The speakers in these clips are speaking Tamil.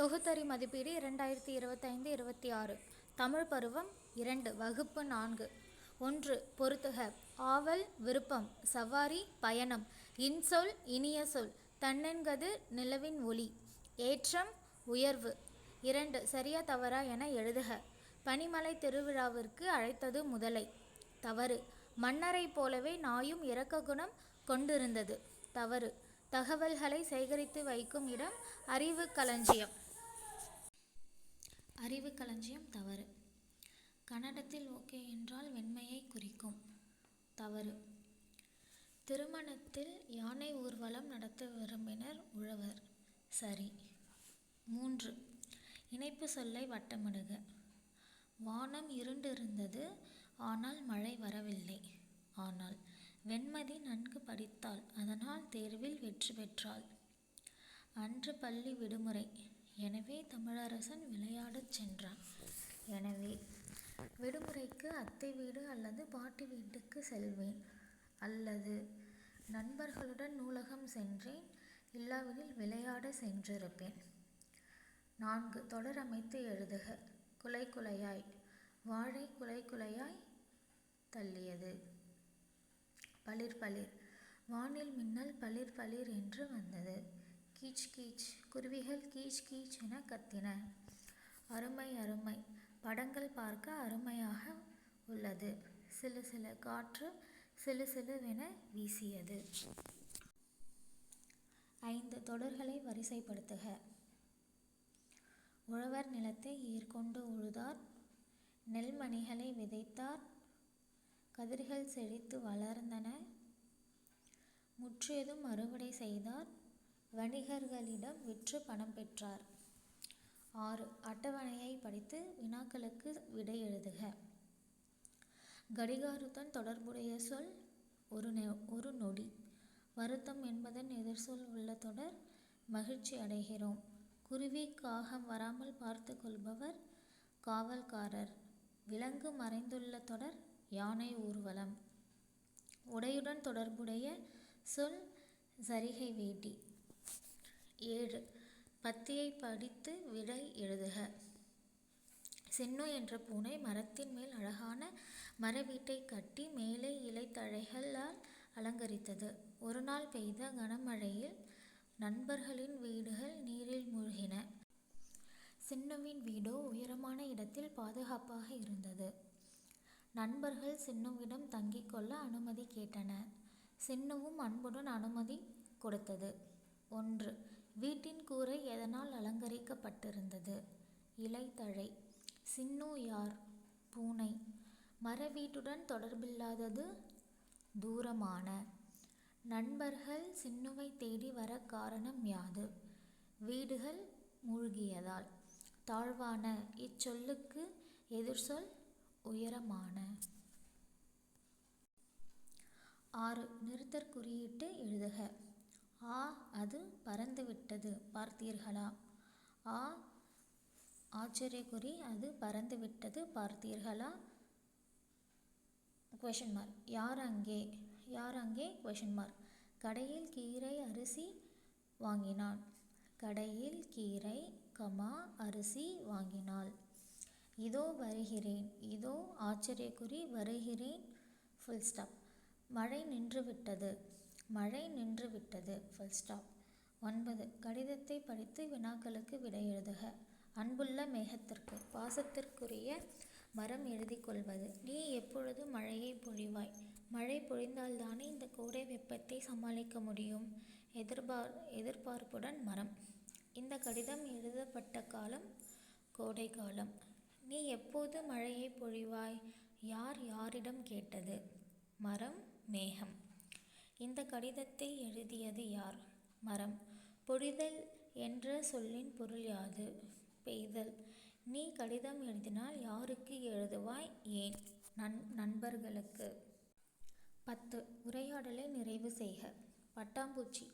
தொகுத்தறி மதிப்பீடு இரண்டாயிரத்தி இருபத்தைந்து இருபத்தி ஆறு தமிழ் பருவம் இரண்டு வகுப்பு நான்கு. ஒன்று பொறுத்துக. ஆவல் விருப்பம். சவாரி பயணம். இன்சொல் இனிய சொல். தன்னென்கது நிலவின் ஒளி. ஏற்றம் உயர்வு. இரண்டு சரியா தவறா என எழுதுக. பனிமலை திருவிழாவிற்கு அழைத்தது முதலை. தவறு. மன்னரைப் போலவே நாயும் இரக்க குணம் கொண்டிருந்தது. தவறு. தகவல்களை சேகரித்து வைக்கும் இடம் அறிவு களஞ்சியம். அறிவு களஞ்சியம் தவறு. கன்னடத்தில் ஓகே என்றால் வெண்மையை குறிக்கும். தவறு. திருமணத்தில் யானை ஊர்வலம் நடத்த விரும்பினர் உழவர். சரி. மூன்று. இணைப்பு சொல்லை வட்டமிடுக. வானம் இருண்டிருந்தது ஆனால் மழை வரவில்லை. ஆனால் வெண்மதி நன்கு படித்தாள் அதனால் தேர்வில் வெற்றி பெற்றாள். அன்று பள்ளி விடுமுறை. எனவே தமிழரசன் விளையாடச் சென்றான். எனவே விடுமுறைக்கு அத்தை வீடு அல்லது பாட்டி வீட்டுக்கு செல்வேன். அல்லது நண்பர்களுடன் நூலகம் சென்றேன். இல்லாவிடில் விளையாட சென்றிருப்பேன். நான்கு தொடர் அமைத்து எழுதுக. குலை குலையாய். வாழை குலை குலையாய் தள்ளியது. பளிர் பளிர். வானில் மின்னல் பளிர் பளிர் என்று வந்தது. கீச் கீச். குருவிகள் கீச் கீச் என கத்தின. அருமை அருமை. படங்கள் பார்க்க அருமையாக உள்ளது. சிலு சிலு காற்று சிலு சிலுவென வீசியது. ஐந்து தொடர்களை வரிசைப்படுத்துக. உழவர் நிலத்தை ஏற்கொண்டு உழுதார். நெல்மணிகளை விதைத்தார். கதிர்கள் செழித்து வளர்ந்தன. முற்றியதும் அறுவடை செய்தார். வணிகர்களிடம் விற்று பணம் பெற்றார். ஆறு. அட்டவணையை படித்து வினாக்களுக்கு விடை எழுதுக. கடிகாரத்துடன் தொடர்புடைய சொல் ஒரு நெ ஒரு நொடி. வருத்தம் என்பதன் எதிர்சொல் உள்ள தொடர் மகிழ்ச்சி அடைகிறோம். குருவி காகம் வராமல் பார்த்து கொள்பவர் காவல்காரர். விலங்கு மறைந்துள்ள தொடர் யானை ஊர்வலம். உடையுடன் தொடர்புடைய சொல் சரிகை வேட்டி. ஏழு. பத்தியை படித்து விடை எழுதுக. சின்னு என்ற பூனை மரத்தின் மேல் அழகான மர வீட்டை கட்டி மேலே இலைத்தழைகளால் அலங்கரித்தது. ஒரு நாள் பெய்த கனமழையில் நண்பர்களின் வீடுகள் நீரில் மூழ்கின. சின்னுவின் வீடோ உயரமான இடத்தில் பாதுகாப்பாக இருந்தது. நண்பர்கள் சின்னுவிடம் தங்கிக் கொள்ள அனுமதி கேட்டனர். சின்னுவும் அன்புடன் அனுமதி கொடுத்தது. ஒன்று. வீட்டின் கூரை எதனால் அலங்கரிக்கப்பட்டிருந்தது? இலைத்தழை சின்னு யார்? பூனை மர வீட்டுடன் தொடர்பில்லாதது? தூரமான. நண்பர்கள் சின்னுவை தேடி வர காரணம் யாது? வீடுகள் மூழ்கியதால். தாழ்வான இச்சொல்லுக்கு எதிர்சொல் உயரமான. ஆறு. நிறுத்தற்குறியிட்டு எழுதுக. ஆ அது பறந்துவிட்டது பார்த்தீர்களா? ஆ ஆச்சரியக்குறி அது பறந்துவிட்டது பார்த்தீர்களா? கொஷின் மார்க் யார் அங்கே? யார் அங்கே? கொஷின் மார்க் கடையில் கீரை அரிசி வாங்கினான் கடையில் கீரை கமா அரிசி வாங்கினாள். இதோ வருகிறேன். இதோ ஆச்சரியக்குறி வருகிறேன். ஃபுல் ஸ்டாப் மழை நின்றுவிட்டது. மழை நின்றுவிட்டது ஃபுல் ஸ்டாப் ஒன்பது. கடிதத்தை படித்து வினாக்களுக்கு விடை எழுதுக. அன்புள்ள மேகத்திற்கு பாசத்திற்குரிய மரம் எழுதி கொள்வது. நீ எப்பொழுது மழையை பொழிவாய்? மழை பொழிந்தால்தானே இந்த கோடை வெப்பத்தை சமாளிக்க முடியும்? எதிர்பார் எதிர்பார்ப்புடன் மரம். இந்த கடிதம் எழுதப்பட்ட காலம் கோடை காலம். நீ எப்போது மழையை பொழிவாய்? யார் யாரிடம் கேட்டது? மரம் மேகம். இந்த கடிதத்தை எழுதியது யார்? மரம். பொழிதல் என்ற சொல்லின் பொருள் யாது? பெய்தல். நீ கடிதம் எழுதினால் யாருக்கு எழுதுவாய்? ஏன்? நன் நண்பர்களுக்கு. பத்து. உரையாடலை நிறைவு செய்க. பட்டாம்பூச்சி.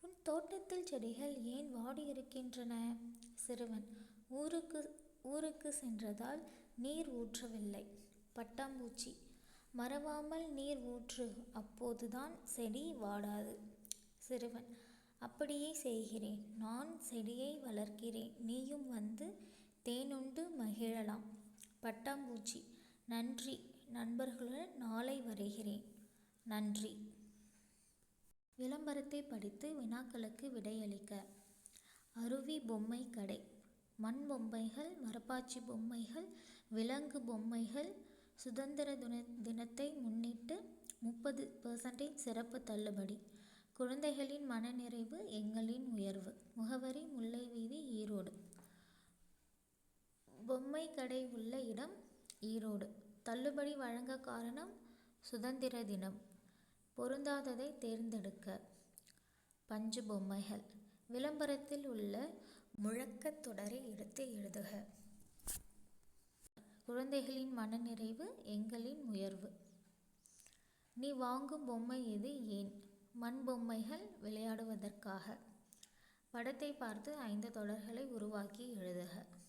உன் தோட்டத்தில் செடிகள் ஏன் வாடியிருக்கின்றன சிறுவன். ஊருக்கு ஊருக்கு சென்றதால் நீர் ஊற்றவில்லை. பட்டாம்பூச்சி. மறவாமல் நீர் ஊற்று அப்போதுதான் செடி வாடாது சிறுவன் அப்படியே செய்கிறேன் நான் செடியை வளர்க்கிறேன் நீயும் வந்து தேனுண்டு மகிழலாம். பட்டாம்பூச்சி: நன்றி நண்பர்களுடன் நாளை வருகிறேன். நன்றி. விளம்பரத்தை படித்து வினாக்களுக்கு விடையளிக்க. அருவி பொம்மை கடை மண் பொம்மைகள், மரப்பாச்சி பொம்மைகள், விலங்கு பொம்மைகள் சுதந்திர தின தினத்தை முன்னிட்டு முப்பது பெர்சன்டேஜ் சிறப்பு தள்ளுபடி. குழந்தைகளின் மனநிறைவு எங்களின் உயர்வு. முகவரி முல்லை வீதி ஈரோடு. பொம்மை கடை உள்ள இடம்: ஈரோடு. தள்ளுபடி வழங்க காரணம்: சுதந்திர தினம். பொருந்தாததை தேர்ந்தெடுக்க. பஞ்சு பொம்மைகள்: விளம்பரத்தில் உள்ள முழக்கத் தொடரை எடுத்து எழுதுக. குழந்தைகளின் மனநிறைவு எங்களின் உயர்வு. நீ வாங்கும் பொம்மை இது ஏன்? மண் பொம்மைகள் விளையாடுவதற்காக. படத்தை பார்த்து ஐந்து தொடர்களை உருவாக்கி எழுதுக.